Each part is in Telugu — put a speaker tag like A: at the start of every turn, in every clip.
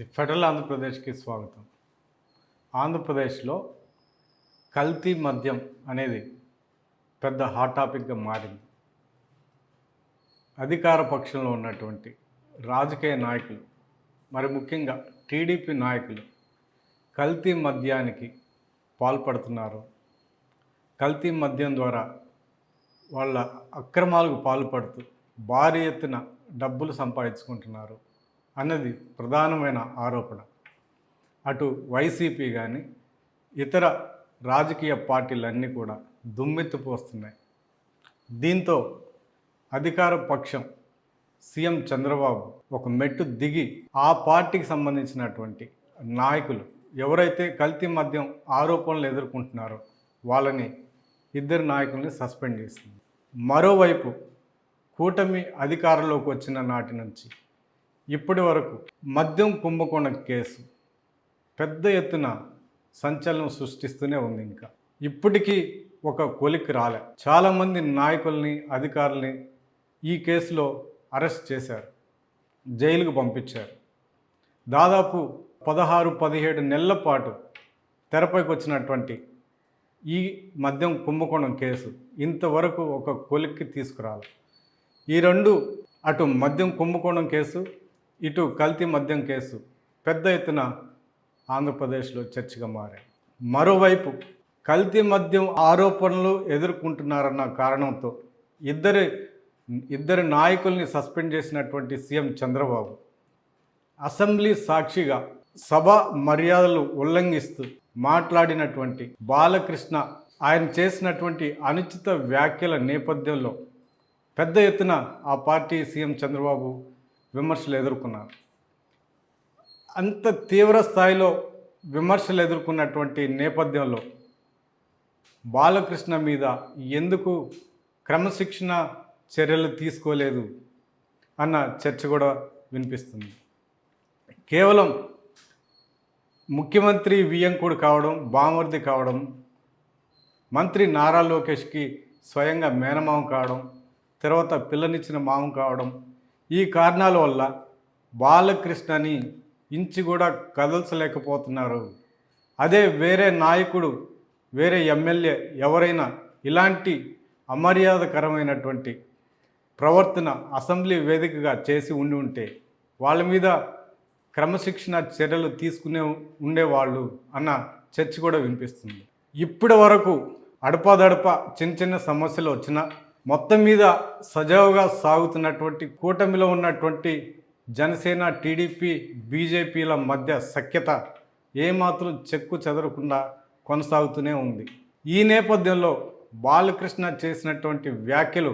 A: ది ఫెడరల్ ఆంధ్రప్రదేశ్కి స్వాగతం. ఆంధ్రప్రదేశ్లో కల్తీ మద్యం అనేది పెద్ద హాట్ టాపిక్గా మారింది. అధికార పక్షంలో ఉన్నటువంటి రాజకీయ నాయకులు మరి ముఖ్యంగా టీడీపీ నాయకులు కల్తీ మద్యానికి పాల్పడుతున్నారు. కల్తీ మద్యం ద్వారా వాళ్ళ అక్రమాలకు పాల్పడుతూ భారీ ఎత్తున డబ్బులు సంపాదించుకుంటున్నారు. అన్నది ప్రధానమైన ఆరోపణ. అటు వైసీపీ కానీ ఇతర రాజకీయ పార్టీలన్నీ కూడా దుమ్మెత్తిపోస్తున్నాయి. దీంతో అధికార పక్షం సీఎం చంద్రబాబు ఒక మెట్టు దిగి ఆ పార్టీకి సంబంధించినటువంటి నాయకులు ఎవరైతే కల్తీ మద్యం ఆరోపణలు ఎదుర్కొంటున్నారో వాళ్ళని ఇద్దరు నాయకుల్ని సస్పెండ్ చేసింది. మరోవైపు కూటమి అధికారంలోకి వచ్చిన నాటి నుంచి ఇప్పటి వరకు మద్యం కుంభకోణం కేసు పెద్ద ఎత్తున సంచలనం సృష్టిస్తూనే ఉంది ఇంకా. ఇప్పటికీ ఒక కొలిక్ రాలే. చాలామంది నాయకుల్ని అధికారుల్ని ఈ కేసులో అరెస్ట్ చేశారు. జైలుకు పంపించారు. దాదాపు పదహారు పదిహేడు నెలల పాటు తెరపైకి వచ్చినటువంటి ఈ మద్యం కుంభకోణం కేసు ఇంతవరకు ఒక కొలిక్కి తీసుకురాలి. ఈ రెండు అటు మద్యం కుంభకోణం కేసు ఇటు కల్తీ మద్యం కేసు పెద్ద ఎత్తున ఆంధ్రప్రదేశ్లో చర్చగా మారాయి. మరోవైపు కల్తీ మద్యం ఆరోపణలు ఎదుర్కొంటున్నారన్న కారణంతో ఇద్దరి ఇద్దరు నాయకుల్ని సస్పెండ్ చేసినటువంటి సీఎం చంద్రబాబు అసెంబ్లీ సాక్షిగా సభ మర్యాదలు ఉల్లంఘిస్తూ మాట్లాడినటువంటి బాలకృష్ణ ఆయన చేసినటువంటి అనుచిత వ్యాఖ్యల నేపథ్యంలో పెద్ద ఎత్తున ఆ పార్టీ సీఎం చంద్రబాబు విమర్శలు ఎదుర్కొన్నారు. అంత తీవ్ర స్థాయిలో విమర్శలు ఎదుర్కొన్నటువంటి నేపథ్యంలో బాలకృష్ణ మీద ఎందుకు క్రమశిక్షణ చర్యలు తీసుకోలేదు అన్న చర్చ కూడా వినిపిస్తుంది. కేవలం ముఖ్యమంత్రి వియ్యంకుడు కావడం బామర్ది కావడం మంత్రి నారా లోకేష్కి స్వయంగా మేనమావం కావడం తర్వాత పిల్లనిచ్చిన మావం కావడం ఈ కారణాల వల్ల బాలకృష్ణని ఇంచి కూడా కదల్చలేకపోతున్నారు. అదే వేరే నాయకుడు వేరే ఎమ్మెల్యే ఎవరైనా ఇలాంటి అమర్యాదకరమైనటువంటి ప్రవర్తన అసెంబ్లీ వేదికగా చేసి ఉండి ఉంటే వాళ్ళ మీద క్రమశిక్షణ చర్యలు తీసుకునే ఉండేవాళ్ళు అన్న చర్చ కూడా వినిపిస్తుంది. ఇప్పటి వరకు అడపాదడప చిన్న చిన్న సమస్యలు వచ్చినా మొత్తం మీద సజావుగా సాగుతున్నటువంటి కూటమిలో ఉన్నటువంటి జనసేన టీడీపీ బీజేపీల మధ్య సఖ్యత ఏమాత్రం చెక్కు చెదరకుండా కొనసాగుతూనే ఉంది. ఈ నేపథ్యంలో బాలకృష్ణ చేసినటువంటి వ్యాఖ్యలు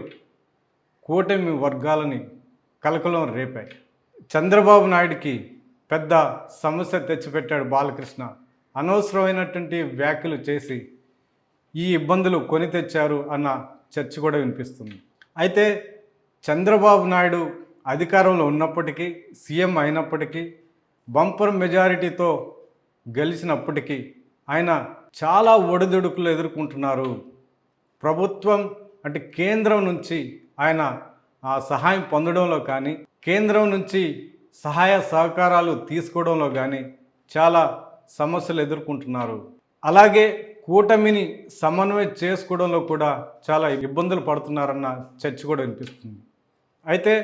A: కూటమి వర్గాలని కలకలం రేపాయి. చంద్రబాబు నాయుడికి పెద్ద సమస్య తెచ్చిపెట్టాడు బాలకృష్ణ. అనవసరమైనటువంటి వ్యాఖ్యలు చేసి ఈ ఇబ్బందులు కొని తెచ్చారు అన్న చర్చ కూడా వినిపిస్తుంది. అయితే చంద్రబాబు నాయుడు అధికారంలో ఉన్నప్పటికీ సీఎం అయినప్పటికీ బంపర్ మెజారిటీతో గెలిచినప్పటికీ ఆయన చాలా ఒడిదుడుకులు ఎదుర్కొంటున్నారు. ప్రభుత్వం అంటే కేంద్రం నుంచి ఆయన ఆ సహాయం పొందడంలో కానీ కేంద్రం నుంచి సహాయ సహకారాలు తీసుకోవడంలో కానీ చాలా సమస్యలు ఎదుర్కొంటున్నారు. అలాగే కూటమిని సమన్వయం చేసుకోవడంలో కూడా చాలా ఇబ్బందులు పడుతున్నారన్న చర్చ కూడా వినిపిస్తుంది. అయితే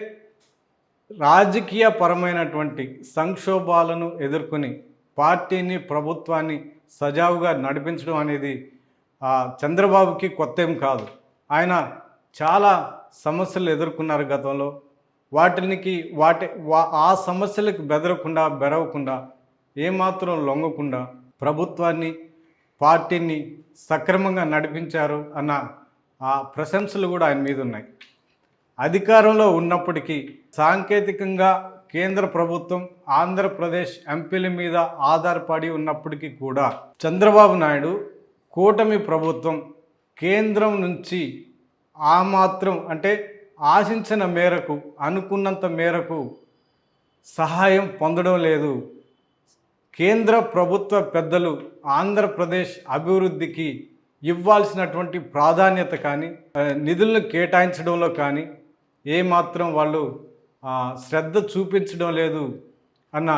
A: రాజకీయ పరమైనటువంటి సంక్షోభాలను ఎదుర్కొని పార్టీని ప్రభుత్వాన్ని సజావుగా నడిపించడం అనేది ఆ, చంద్రబాబుకి కొత్త ఏం కాదు. ఆయన చాలా సమస్యలు ఎదుర్కొన్నారు గతంలో. వాటికి వాటి వా ఆ సమస్యలకు బెదరకుండా బెరవకుండా ఏమాత్రం లొంగకుండా ప్రభుత్వాన్ని పార్టీని సక్రమంగా నడిపించారు అన్న ఆ ప్రశంసలు కూడా ఆయన మీద ఉన్నాయి. అధికారంలో ఉన్నప్పటికీ సాంకేతికంగా కేంద్ర ప్రభుత్వం ఆంధ్రప్రదేశ్ ఎంపీల మీద ఆధారపడి ఉన్నప్పటికీ కూడా చంద్రబాబు నాయుడు కూటమి ప్రభుత్వం కేంద్రం నుంచి ఆ మాత్రం అంటే ఆశించిన మేరకు అనుకున్నంత మేరకు సహాయం పొందడం లేదు. కేంద్ర ప్రభుత్వ పెద్దలు ఆంధ్రప్రదేశ్ అభివృద్ధికి ఇవ్వాల్సినటువంటి ప్రాధాన్యత కానీ నిధులను కేటాయించడంలో కానీ ఏమాత్రం వాళ్ళు శ్రద్ధ చూపించడం లేదు అన్న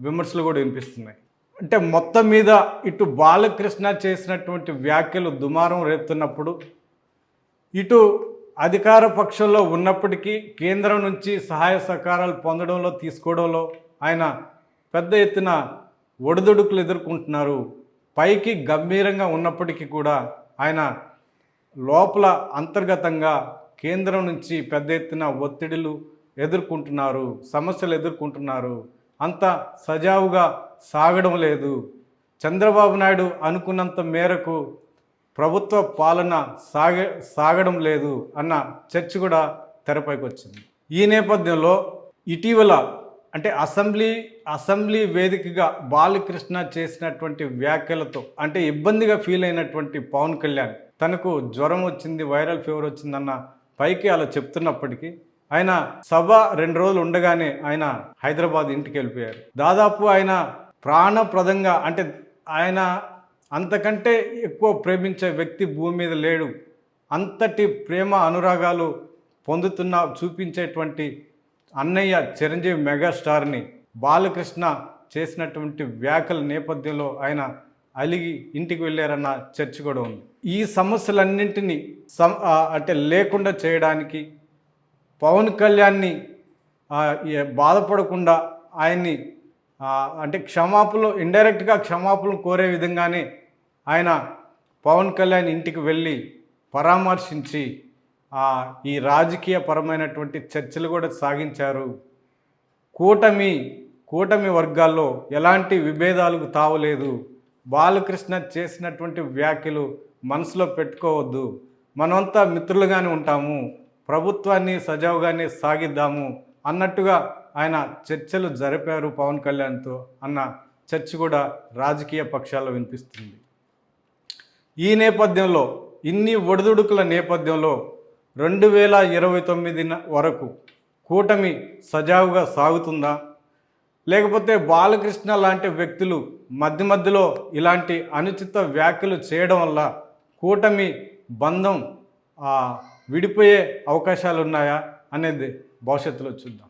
A: విమర్శలు కూడా వినిపిస్తున్నాయి. అంటే మొత్తం మీద ఇటు బాలకృష్ణ చేసినటువంటి వ్యాఖ్యలు దుమారం రేపుతున్నప్పుడు ఇటు అధికార పక్షంలో ఉన్నప్పటికీ కేంద్రం నుంచి సహాయ సహకారాలు పొందడంలో తీసుకోవడంలో ఆయన పెద్ద ఎత్తున ఒడిదుడుకులు ఎదుర్కొంటున్నారు. పైకి గంభీరంగా ఉన్నప్పటికీ కూడా ఆయన లోపల అంతర్గతంగా కేంద్రం నుంచి పెద్ద ఎత్తున ఒత్తిడులు ఎదుర్కొంటున్నారు సమస్యలు ఎదుర్కొంటున్నారు. అంత సజావుగా సాగడం లేదు. చంద్రబాబు నాయుడు అనుకున్నంత మేరకు ప్రభుత్వ పాలన సాగ సాగడం లేదు అన్న చర్చ కూడా తెరపైకి వచ్చింది. ఈ నేపథ్యంలో ఇటీవల అంటే అసెంబ్లీ అసెంబ్లీ వేదికగా బాలకృష్ణ చేసినటువంటి వ్యాఖ్యలతో అంటే ఇబ్బందిగా ఫీల్ అయినటువంటి పవన్ కళ్యాణ్ తనకు జ్వరం వచ్చింది వైరల్ ఫీవర్ వచ్చిందన్న పైకి అలా చెప్తున్నప్పటికీ ఆయన సభ రెండు రోజులు ఉండగానే ఆయన హైదరాబాద్ ఇంటికి వెళ్ళిపోయారు. దాదాపు ఆయన ప్రాణప్రదంగా అంటే ఆయన అంతకంటే ఎక్కువ ప్రేమించే వ్యక్తి భూమి మీద లేడు. అంతటి ప్రేమ అనురాగాలు పొందుతున్న చూపించేటువంటి అన్నయ్య చిరంజీవి మెగాస్టార్ని బాలకృష్ణ చేసినటువంటి వ్యాఖ్యల నేపథ్యంలో ఆయన అలిగి ఇంటికి వెళ్ళారన్న చర్చ కూడా ఉంది. ఈ సమస్యలన్నింటినీ సం అంటే లేకుండా చేయడానికి పవన్ కళ్యాణ్ని బాధపడకుండా ఆయన్ని అంటే క్షమాపణలు ఇండైరెక్ట్గా క్షమాపణలు కోరే విధంగానే ఆయన పవన్ కళ్యాణ్ ఇంటికి వెళ్ళి పరామర్శించి ఈ రాజకీయ పరమైనటువంటి చర్చలు కూడా సాగించారు. కూటమి కూటమి వర్గాల్లో ఎలాంటి విభేదాలకు తావలేదు. బాలకృష్ణ చేసినటువంటి వ్యాఖ్యలు మనసులో పెట్టుకోవద్దు. మనమంతా మిత్రులుగానే ఉంటాము. ప్రభుత్వాన్ని సజావుగానే సాగిద్దాము అన్నట్టుగా ఆయన చర్చలు జరిపారు పవన్ కళ్యాణ్తో అన్న చర్చ కూడా రాజకీయ పక్షాల్లో వినిపిస్తుంది. ఈ నేపథ్యంలో ఇన్ని ఒడిదుడుకుల నేపథ్యంలో రెండు వేల ఇరవై తొమ్మిది వరకు కూటమి సజావుగా సాగుతుందా? లేకపోతే బాలకృష్ణ లాంటి వ్యక్తులు మధ్య మధ్యలో ఇలాంటి అనుచిత వ్యాఖ్యలు చేయడం వల్ల కూటమి బంధం విడిపోయే అవకాశాలు ఉన్నాయా అనేది భవిష్యత్తులో చూద్దాం.